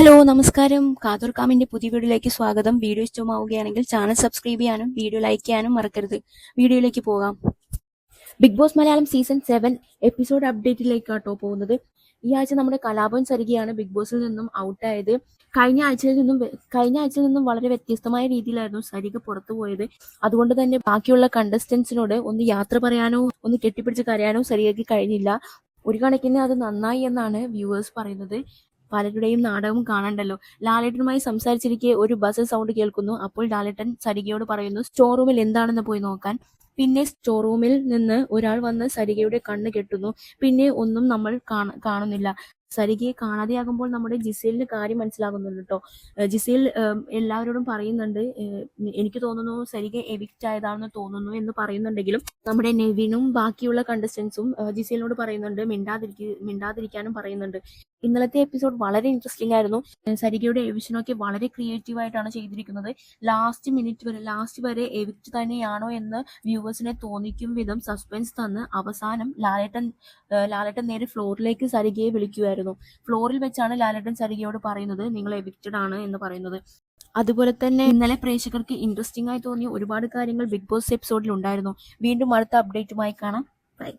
Hello നമസ്കാരം. കാതൂർ കാമിന്റെ പുതിയ വീഡിയോയിലേക്ക് സ്വാഗതം. വീഡിയോ ഇഷ്ടമാവുകയാണെങ്കിൽ ചാനൽ സബ്സ്ക്രൈബ് ചെയ്യാനും വീഡിയോ ലൈക്ക് ചെയ്യാനും മറക്കരുത്. വീഡിയോയിലേക്ക് പോകാം. Bigg Boss Malayalam season seven episode അപ്ഡേറ്റിലേക്കാട്ടോ പോകുന്നത്. ഈ ആഴ്ച നമ്മുടെ കലാപൻ സരികയാണ് ബിഗ് ബോസിൽ നിന്നും ഔട്ടായത്. കഴിഞ്ഞ ആഴ്ചയിൽ നിന്നും കഴിഞ്ഞ ആഴ്ചയിൽ നിന്നും വളരെ വ്യത്യസ്തമായ രീതിയിലായിരുന്നു സരിക പുറത്തു പോയത്. അതുകൊണ്ട് തന്നെ ബാക്കിയുള്ള കണ്ടസ്റ്റൻസിനോട് ഒന്ന് യാത്ര പറയാനോ ഒന്ന് കെട്ടിപ്പിടിച്ച് കരയാനോ സരികയ്ക്ക് കഴിഞ്ഞില്ല. ഒരു കണക്കിന് അത് നന്നായി എന്നാണ് വ്യൂവേഴ്സ് പറയുന്നത്. പലരുടെയും നാടകം കാണണ്ടല്ലോ. ലാലേട്ടനുമായി സംസാരിച്ചിരിക്കെ ഒരു ബസ് സൗണ്ട് കേൾക്കുന്നു. അപ്പോൾ ലാലേട്ടൻ സരികയോട് പറയുന്നു സ്റ്റോർ റൂമിൽ എന്താണെന്ന് പോയി നോക്കാൻ. പിന്നെ സ്റ്റോർ റൂമിൽ നിന്ന് ഒരാൾ വന്ന് സരികയുടെ കണ്ണ് കെട്ടുന്നു. പിന്നെ ഒന്നും നമ്മൾ കാണ- കാണുന്നില്ല. സരികയെ കാണാതെയാകുമ്പോൾ നമ്മുടെ ജിസേലിന് കാര്യം മനസ്സിലാകുന്നുണ്ട് കേട്ടോ ജിസേൽ എല്ലാവരോടും പറയുന്നുണ്ട് എനിക്ക് തോന്നുന്നു സരിക എവിക്റ്റ് ആയതാണെന്ന് തോന്നുന്നു എന്ന് പറയുന്നുണ്ടെങ്കിലും നമ്മുടെ നെവിനും ബാക്കിയുള്ള കണ്ടസ്റ്റൻസും ജിസേലിനോട് പറയുന്നുണ്ട് മിണ്ടാതിരിക്ക മിണ്ടാതിരിക്കാനും പറയുന്നുണ്ട്. ഇന്നലത്തെ എപ്പിസോഡ് വളരെ ഇൻട്രസ്റ്റിംഗ് ആയിരുന്നു. സരികയുടെ എവിഷനൊക്കെ വളരെ ക്രിയേറ്റീവ് ആയിട്ടാണ് ചെയ്തിരിക്കുന്നത്. ലാസ്റ്റ് മിനിറ്റ് വരെ ലാസ്റ്റ് വരെ എവിക്റ്റ് തന്നെയാണോ എന്ന് വ്യൂവേഴ്സിനെ തോന്നിക്കും വിധം സസ്പെൻസ് തന്ന് അവസാനം ലാലേട്ടൻ ലാലേട്ടൻ നേരെ ഫ്ലോറിലേക്ക് സരികയെ വിളിക്കുമായിരുന്നു ഫ്ലോറിൽ വെച്ചാണ് ലാലേട്ടൻ സരികയോട് പറയുന്നത് നിങ്ങൾ എവിക്റ്റഡ് ആണ് എന്ന് പറയുന്നത്. അതുപോലെ തന്നെ ഇന്നലെ പ്രേക്ഷകർക്ക് ഇൻട്രസ്റ്റിംഗ് ആയി തോന്നിയ ഒരുപാട് കാര്യങ്ങൾ ബിഗ് ബോസ് എപ്പിസോഡിൽ ഉണ്ടായിരുന്നു. വീണ്ടും അടുത്ത അപ്ഡേറ്റുമായി കാണാം. ബൈ